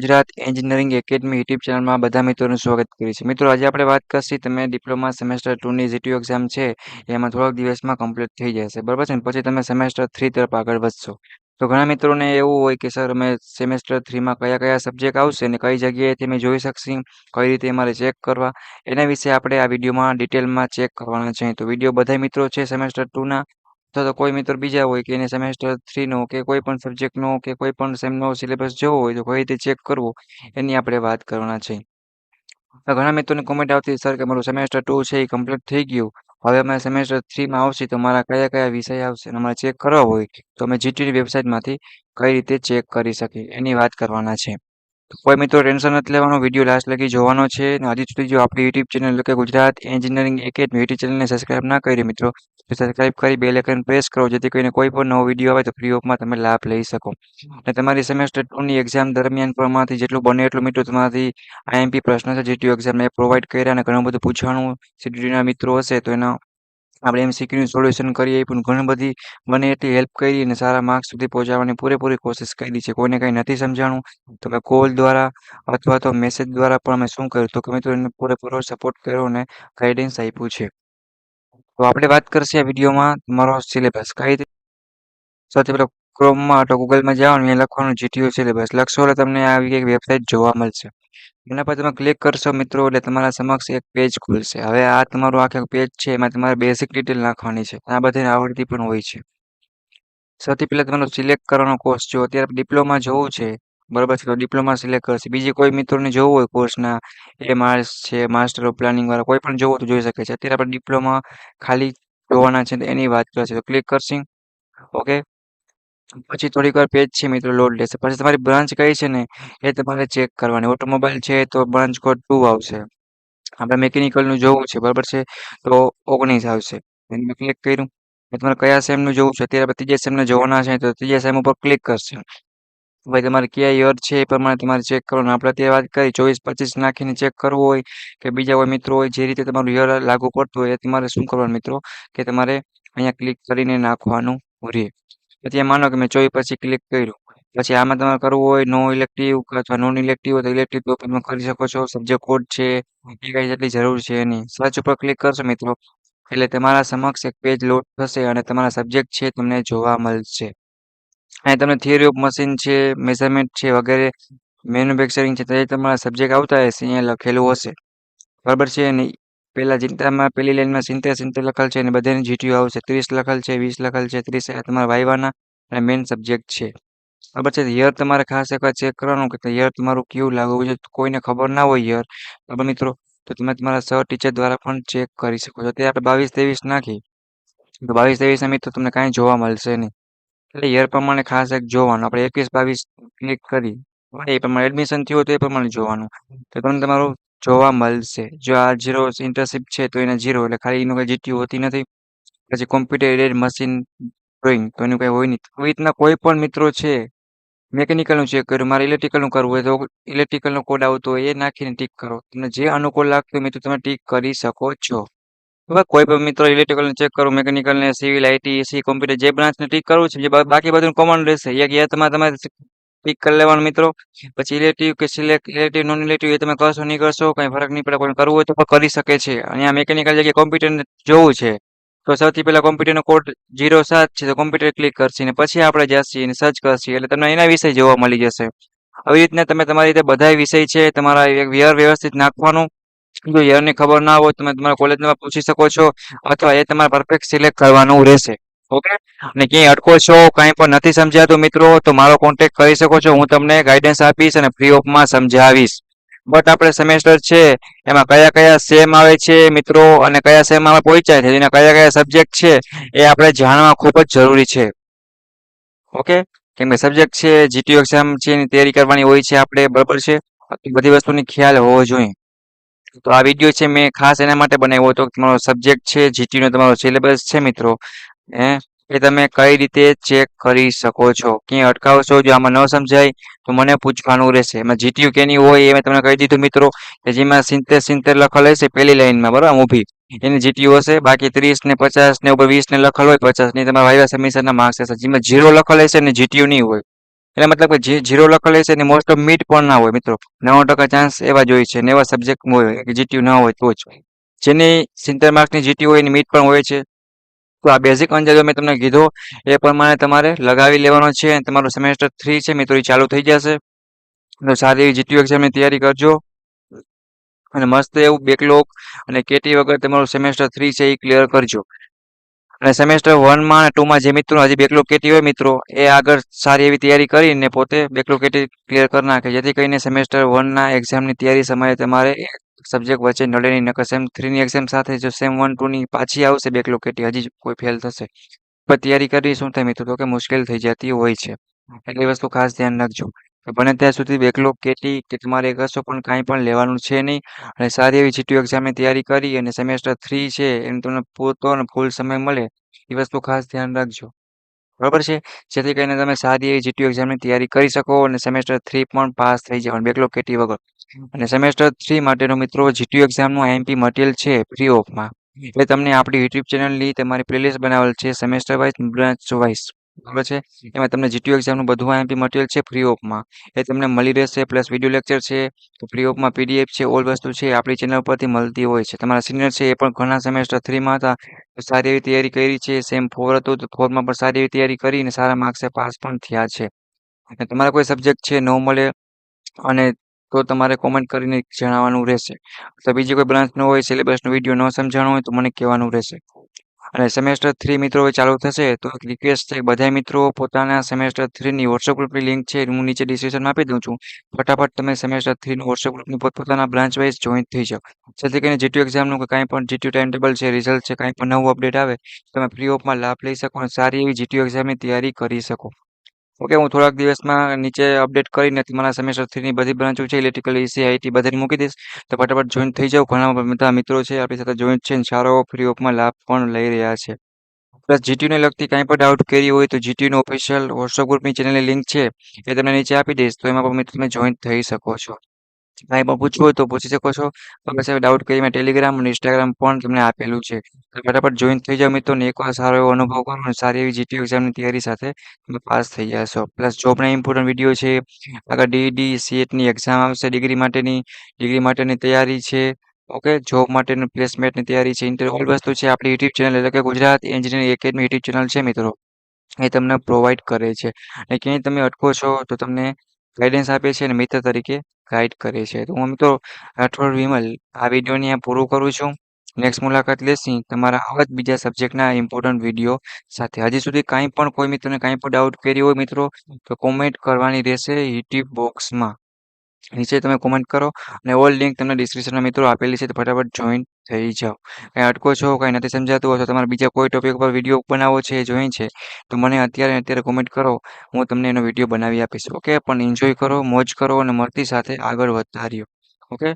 Gujarat engineering academy YouTube ચેનલમાં બધા મિત્રોનું સ્વાગત કરીએ છીએ. મિત્રો, આજે આપણે વાત કરશી તમે ડિપ્લોમા સેમેસ્ટર ટુની જીટીયુ એક્ઝામ છે, એમાં થોડાક દિવસમાં કમ્પ્લીટ થઈ જશે. બરાબર છે પછી તમે સેમેસ્ટર થ્રી તરફ આગળ વધશો. તો ઘણા મિત્રોને એવું હોય કે, સર, અમે સેમેસ્ટર થ્રીમાં કયા કયા સબ્જેક્ટ આવશે અને કઈ જગ્યાએથી અમે જોઈ શકશી, કઈ રીતે અમારે ચેક કરવા? એના વિશે આપણે આ વિડીયોમાં ડિટેલમાં ચેક કરવાના છે. તો વીડિયો બધા મિત્રો છે સેમેસ્ટર ટુના. અથવા તો કોઈ મિત્ર બીજા હોય કે એને સેમેસ્ટર થ્રીનો કે કોઈ પણ સબ્જેક્ટનો કે કોઈ પણ સેમનો સિલેબસ જોવો હોય તો કઈ રીતે ચેક કરવો, એની આપણે વાત કરવાના છે. ઘણા મિત્રોની કોમેન્ટ આવતી સર કે મારું સેમેસ્ટર ટુ છે, એ કમ્પ્લીટ થઈ ગયું. હવે અમે સેમેસ્ટર થ્રીમાં આવશે, તો મારા કયા કયા વિષય આવશે? અને અમારે ચેક કરવા હોય, તો અમે જીટીની વેબસાઇટમાંથી કઈ રીતે ચેક કરી શકીએ? એની વાત કરવાના છે. કોઈ મિત્રો ટેન્શન નથી લેવાનો વીડિયો લાસ્ટ લગી જોવાનો છે. અને હજી સુધી જો આપણી યુટ્યુબ ચેનલ એટલે કે ગુજરાત એન્જિનિયરિંગ એકેડમી યુટ્યુબ ચેનલને સબસ્ક્રાઇબ ના કરી મિત્રો, તો સબસ્ક્રાઇબ કરી બેલ આઇકન પ્રેસ કરો, જેથી કરીને કોઈ પણ નવો વીડિયો આવે તો ફ્રી ઓફમાં તમે લાભ લઈ શકો. અને તમારી સેમેસ્ટર ટુની એક્ઝામ દરમિયાન પ્રમાણથી જેટલું બને એટલું મિત્રો તમારાથી આઈએમપી પ્રશ્ન છે, જેટલી એક્ઝામ એ પ્રોવાઈડ કર્યા અને ઘણું બધું પૂછવાનું સીટીના મિત્રો હશે તો એના આપણે એમ સીક્યુનું સોલ્યુશન કરીએ પણ ઘણી બધી બને એટલી હેલ્પ કરી અને સારા માર્ક્સ સુધી પહોંચાડવાની પૂરેપૂરી કોશિશ કરી છે. કોઈને કંઈ નથી સમજાણું, તો મેં કોલ દ્વારા અથવા તો મેસેજ દ્વારા પણ અમે શું કર્યું? તો કે મિત્રો એને પૂરેપૂરો સપોર્ટ કર્યો અને ગાઈડન્સ આપ્યું છે. તો આપણે વાત કરશે આ વિડીયોમાં તમારો સિલેબસ કઈ સૌથી પહેલાં ક્રોમમાં તો ગૂગલમાં જવાનું એ લખવાનું જીટીયુ સિલેબસ લખશો એટલે તમને આવી એક વેબસાઇટ જોવા મળશે. એના પર તમે ક્લિક કરશો મિત્રો, એટલે તમારા સમક્ષ એક પેજ ખુલશે. હવે આ તમારું આખે પેજ છે, એમાં તમારે બેઝિક ડિટેલ નાખવાની છે. આ બધાની આવડતી પણ હોય છે. સૌથી પહેલાં તમારો સિલેક્ટ કરવાનો કોર્સ જો અત્યારે ડિપ્લોમા જોવું છે, બરાબર છે, તો ડિપ્લોમા સિલેક્ટ કરશે. બીજી કોઈ મિત્રોને જોવું હોય કોર્સના એ માર્સ છે માસ્ટર ઓફ પ્લાનિંગ વાળા, કોઈ પણ જોવો તો જોઈ શકે છે. અત્યારે આપણે ડિપ્લોમા ખાલી જોવાના છે એની વાત કરશે. તો ક્લિક કરશી. ઓકે પછી થોડીક વાર પેજ છે મિત્રો, લોડ લેશે. પછી તમારી બ્રાન્ચ કઈ છે ને, એ તમારે ચેક કરવાની. ઓટોમોબાઈલ છે તો બ્રાન્ચ કોડ ટુ આવશે. આપણે મેકેનિકલનું જોવું છે, બરાબર છે? તો ઓગણીસ આવશે. મેં ક્લિક કર્યું. તમારે કયા સેમનું જોવું છે? અત્યારે ત્રીજા સેમને જોવાના છે, તો ત્રીજા સેમ ઉપર ક્લિક કરશે. ભાઈ, તમારે કયા યર છે એ પ્રમાણે તમારે ચેક કરવાનું. આપણે અત્યારે વાત કરી, ચોવીસ પચીસ નાખીને ચેક કરવું હોય કે બીજા કોઈ મિત્રો હોય, જે રીતે તમારું યર લાગુ પડતું હોય, એ તમારે શું કરવાનું મિત્રો? કે તમારે અહીંયા ક્લિક કરીને નાખવાનું રહે પછી માનો કે મેં ચોવી પછી ક્લિક કર્યું. પછી આમાં તમારે કરવું હોય નો ઇલેક્ટિવ અથવા નોન ઇલેક્ટિવ હોય તો ઇલેક્ટિવ તો તમે કરી શકો છો. સબ્જેક્ટ કોડ છે એ કઈ જેટલી જરૂર છે એની. સર્ચ ઉપર ક્લિક કરશો મિત્રો, એટલે તમારા સમક્ષ એક પેજ લોડ થશે અને તમારા સબ્જેક્ટ છે તમને જોવા મળશે. અને તમને થિયરી ઓફ મશીન છે મેઝરમેન્ટ છે વગેરે મેન્યુફેક્ચરિંગ છે, તે તમારા સબ્જેક્ટ આવતા હશે, અહીંયા લખેલું હશે. બરાબર છે? અને પહેલા ચિંતામાં પહેલી લાઈનમાં સિત્તેર સિત્તેર લખેલ છે અને બધાની જીટીયુ આવશે. ત્રીસ લખેલ છે, વીસ લખેલ છે, ત્રીસ તમારા વાયવાના અને મેઇન સબ્જેક્ટ છે. બરાબર છે? યર તમારે ખાસ એકવાર ચેક કરવાનું કે યર તમારું કેવું લાગવું છે કોઈને ખબર ના હોય યર. બરાબર મિત્રો? તો તમે તમારા સર ટીચર દ્વારા પણ ચેક કરી શકો છો. અત્યારે આપણે બાવીસ ત્રેવીસ નાખી. તો બાવીસ ત્રેવીસના મિત્રો તમને કાંઈ જોવા મળશે નહીં. એટલે યર પ્રમાણે ખાસ એક જોવાનું. આપણે એકવીસ બાવીસ ક્લિક કરી. એ પ્રમાણે એડમિશન થયું તો એ પ્રમાણે જોવાનું. તો તમને તમારું જોવા મળશે. જો આ જીરો ઇન્ટરશિપ છે, તો એને જીરો એટલે ખાલી એનું કંઈ જીટી હોતી નથી. પછી કોમ્પ્યુટર એડેડ મશીન ડ્રોઈંગ તો એનું કંઈ હોય નહીં. આવી રીતના કોઈ પણ મિત્રો છે મેકેનિકલનું ચેક કર્યું, મારે ઇલેક્ટ્રિકલનું કરવું હોય તો ઇલેક્ટ્રિકલનો કોડ આવતો હોય, એ નાખીને ટીક કરો. તમને જે અનુકૂળ લાગતું હોય મિત્રો, તમે ટીક કરી શકો છો. બરાબર કોઈ પણ મિત્રો ઇલેક્ટ્રિકલને ચેક કરો મેકેનિકલને સિવિલ આઈટી એસી કોમ્પ્યુટર જે બ્રાન્ચને ટીક કરવું છે, જે બાકી બધું કોમન રહેશે. એક યા તમારે તમારે ટીક કરી લેવાનું મિત્રો. પછી ઇલેક્ટિવ કે સિલેક્ટ ઇલેક્ટિવ નોન ઇલેક્ટિવ એ તમે કરશો, નહીં કરશો, કંઈ ફરક નહીં પડે કોઈ કરવું હોય તો પણ કરી શકે છે. અહીંયા મેકેનિકલ જગ્યાએ કોમ્પ્યુટરને જોવું છે, તો સૌથી પહેલાં કોમ્પ્યુટરનો કોડ જીરો સાત છે, તો કોમ્પ્યુટર ક્લિક કરશે ને પછી આપણે જશી અને સર્ચ કરશે. એટલે તમને એના વિષય જોવા મળી જશે. આવી રીતના તમે તમારી રીતે બધા વિષય છે, તમારા વ્યર વ્યવસ્થિત નાખવાનું. જો યરની ખબર ના હોય તમે તમારા કોલેજમાં પૂછી શકો છો, અથવા એ તમારે પરફેક્ટ સિલેક્ટ કરવાનું રહેશે. ઓકે? અને ક્યાંય અટકો છો, કાંઈ પણ નથી સમજાતું મિત્રો, તો મારો કોન્ટેક્ટ કરી શકો છો, હું તમને ગાઈડન્સ આપીશ અને ફ્રી ઓફમાં સમજાવીશ. બટ આપણે સેમેસ્ટર છે, એમાં કયા કયા સેમ આવે છે મિત્રો, અને કયા સેમ આપણે પહોંચ્યા છે, એના કયા કયા સબ્જેક્ટ છે, એ આપણે જાણવા ખૂબ જ જરૂરી છે. ઓકે? કેમ કે સબ્જેક્ટ છે જીટીયુ એક્ઝામ છે, એની તૈયારી કરવાની હોય છે આપણે, બરાબર છે? બધી વસ્તુની ખ્યાલ હોવો જોઈએ. તો આ વીડિયો છે, મેં ખાસ એના માટે બનાવ્યો હતો તમારો સબ્જેક્ટ છે જીટીનો તમારો સિલેબસ છે મિત્રો હે? એ તમે કઈ રીતે ચેક કરી શકો છો? ક્યાંય અટકાવશો? જો આમાં ન સમજાય, તો મને પૂછવાનું રહેશે. એમાં જીટીયુ કેની હોય એ મેં તમને કહી દીધું મિત્રો, કે જેમાં સિત્તેર સિત્તેર લખેલ હશે પહેલી લાઈનમાં, બરાબર? ઊભી. એની જીટીયુ હશે, બાકી ત્રીસ ને પચાસ ને ઉપર વીસ ને લખેલ હોય, પચાસની તમારા વાયવા સમિશનના માર્ક્સ હશે. જેમાં જીરો લખેલ હશે ને જીટીયુ નહીં હોય. એટલે મતલબ કે જે ઝીરો લખેલ હશે એને મોસ્ટ ઓફ મીટ પણ ના હોય મિત્રો. નવ ટકા ચાન્સ એવા જ હોય છે ને એવા સબ્જેક્ટ હોય, કે જીટીયુ ના હોય તો જ. જેની સિત્તેર માર્કની જીટીયુ હોય એની મીટ પણ હોય છે. તો આ બેઝિક અંદાજો મેં તમને કીધો, એ પ્રમાણે તમારે લગાવી લેવાનો છે અને તમારું સેમેસ્ટર થ્રી છે, મિત્રો, એ ચાલુ થઈ જશે. તો સારી એવી જીટીયુ એક્ઝામની તૈયારી કરજો. અને મસ્ત એવું બેકલોગ અને કેટી વગર તમારું સેમેસ્ટર થ્રી છે એ ક્લિયર કરજો. અને સેમેસ્ટર વનમાં અને ટુમાં જે મિત્રો, હજી બેકલોગ કેટી હોય મિત્રો, એ આગળ સારી એવી તૈયારી કરીને પોતે બેકલોગ કેટી ક્લિયર કરી નાખે. જેથી કરીને સેમેસ્ટર વનના એક્ઝામની તૈયારી સમયે તમારે સબ્જેક્ટ વચ્ચે નડેની નકર સેમ થ્રીની એક્ઝામ સાથે જો સેમ વન ટુની પાછી આવશે બેકલોગ કેટી હજી કોઈ ફેલ થશે. પણ તૈયારી કરવી શું થાય મિત્રો? તો કે મુશ્કેલ થઈ જતી હોય છે. એટલે વસ્તુ ખાસ ધ્યાન રાખજો. બને ત્યાં સુધી બેકલોગ કેટી કે તમારે કશો પણ કાંઈ પણ લેવાનું છે નહીં. અને સારી એવી જીટીયુ એક્ઝામની તૈયારી કરી અને સેમેસ્ટર થ્રી છે એને તમને પૂરતો અને ફૂલ સમય મળે, એ વસ્તુ ખાસ ધ્યાન રાખજો. બરાબર છે? જેથી કરીને તમે સારી એવી જીટીયુ એક્ઝામની તૈયારી કરી શકો અને સેમેસ્ટર થ્રી પણ પાસ થઈ જાવ બેકલોગ કેટી વગર. અને સેમેસ્ટર થ્રી માટેનો મિત્રો જીટીયુ એક્ઝામનું આઈએમપી મટીરિયલ છે ફ્રી ઓફમાં એ તમને આપણી યુટ્યુબ ચેનલની તમારી પ્લેલિસ્ટ બનાવેલ છે સેમેસ્ટર વાઇઝ બ્રાન્ચ વાઇઝ બરાબર છે? એમાં તમને જીટીયુ એક્ઝામનું બધું આઈએમપી મટીરિયલ છે ફ્રી ઓફમાં એ તમને મળી રહેશે પ્લસ વીડિયો લેક્ચર છે ફ્રી ઓફમાં પીડીએફ છે ઓલ વસ્તુ છે આપણી ચેનલ પરથી મળતી હોય છે. તમારા સિનિયર છે એ પણ ઘણા સેમેસ્ટર થ્રીમાં હતા સારી એવી તૈયારી કરી છે સેમ ફોર હતું તો ફોરમાં પણ સારી એવી તૈયારી કરી અને સારા માર્ક્સે પાસ પણ થયા છે. અને તમારા કોઈ સબ્જેક્ટ છે ન મળે અને તો તમારે કોમેન્ટ કરીને જણાવવાનું રહેશે. અથવા બીજી કોઈ બ્રાન્ચ ન હોય સિલેબસનો વીડિયો ન સમજાણો હોય તો મને કહેવાનું રહેશે. અને સેમેસ્ટર થ્રી મિત્રો ચાલુ થશે, તો એક રિક્વેસ્ટ છે. બધા મિત્રો પોતાના સેમેસ્ટર થ્રીની વોટ્સઅપ ગ્રુપની લિંક છે, હું નીચે ડિસ્ક્રિપ્શનમાં આપી દઉં છું. ફટાફટ તમે સેમેસ્ટર થ્રીનું વોટ્સઅપ ગ્રુપની પોતપોતાના બ્રાન્ચ વાઇઝ જોઈન થઈ જાઓ. જેથી કરીને જીટીયુ એક્ઝામનું કાંઈ પણ જીટીયુ ટાઈમ ટેબલ છે રિઝલ્ટ છે, કાંઈ પણ નવું અપડેટ આવે, તમે ફ્રી ઓફમાં લાભ લઈ શકો અને સારી એવી જીટીયુ એક્ઝામની તૈયારી કરી શકો. ઓકે, હું થોડાક દિવસમાં નીચે અપડેટ કરીને તમારા સેમેસ્ટર થ્રીની બધી બ્રાન્ચો છે ઇલેક્ટ્રિકલ એસી આઈટી બધાને મૂકી દઈશ. તો ફટાફટ જોઈન થઈ જાઓ. ઘણા બધા મિત્રો છે, આપણી સાથે જોઈન છે સારો ફ્રી ઓફમાં લાભ પણ લઈ રહ્યા છે. પ્લસ જીટીયુને લગતી કાંઈ પણ ડાઉટ કરી હોય તો જીટીયુનો ઓફિશિયલ વોટ્સઅપ ગ્રુપની ચેનલની લિંક છે, એ તમને નીચે આપી દઈશ. તો એમાં પણ તમે જોઈન થઈ શકો છો. કાંઈ પણ પૂછવું હોય તો પૂછી શકો છો. તમે સાહેબ ડાઉટ કરી ટેલિગ્રામ અને ઇન્સ્ટાગ્રામ પણ તમને આપેલું છે. ફટાફટ જોઈન થઈ જાઓ મિત્રો ને એકવાર સારો એવો અનુભવ કરો અને સારી એવી જીટીયુ એક્ઝામની તૈયારી સાથે તમે પાસ થઈ જશો પ્લસ જોબના ઇમ્પોર્ટન્ટ વીડિયો છે. આગળ ડીડી સીએટની એક્ઝામ આવશે. ડિગ્રી માટેની ડિગ્રી માટેની તૈયારી છે. ઓકે જોબ માટેનું પ્લેસમેન્ટની તૈયારી છે. ઇન્ટર ઓલ વસ્તુ છે. આપણી યુટ્યુબ ચેનલ એટલે કે Gujarat engineering academy YouTube channel છે મિત્રો. એ તમને પ્રોવાઈડ કરે છે. અને ક્યાંય તમે અટકો છો તો તમને ગાઈડન્સ આપે છે અને મિત્ર તરીકે ગાઈડ કરે છે. તો હું મિત્રો રાઠોડ વિમલ, આ વિડીયોને અહીંયા પૂરું કરું છું. નેક્સ્ટ મુલાકાત લેશી. તમારા આવા જ બીજા સબ્જેક્ટના ઇમ્પોર્ટન્ટ વીડિયો સાથે. હજી સુધી કાંઈ પણ કોઈ મિત્રોને કાંઈ પણ ડાઉટ કર્યો હોય મિત્રો, તો કોમેન્ટ કરવાની રહેશે યુટ્યુબ બોક્સમાં નીચે તમે કોમેન્ટ કરો અને ઓલ લિંક તમને ડિસ્ક્રિપ્શનમાં મિત્રો આપેલી છે. તો ફટાફટ જોઈન થઈ જાઓ કંઈ અટકો છો, કંઈ નથી સમજાતું હોય તો તમારે બીજા કોઈ ટોપિક પર વીડિયો બનાવવો છે, જોઈ છે, તો મને અત્યારે અત્યારે કોમેન્ટ કરો. હું તમને એનો વીડિયો બનાવી આપીશ ઓકે પણ એન્જોય કરો, મોજ કરો અને મળતી સાથે આગળ વધતા રહ્યો ઓકે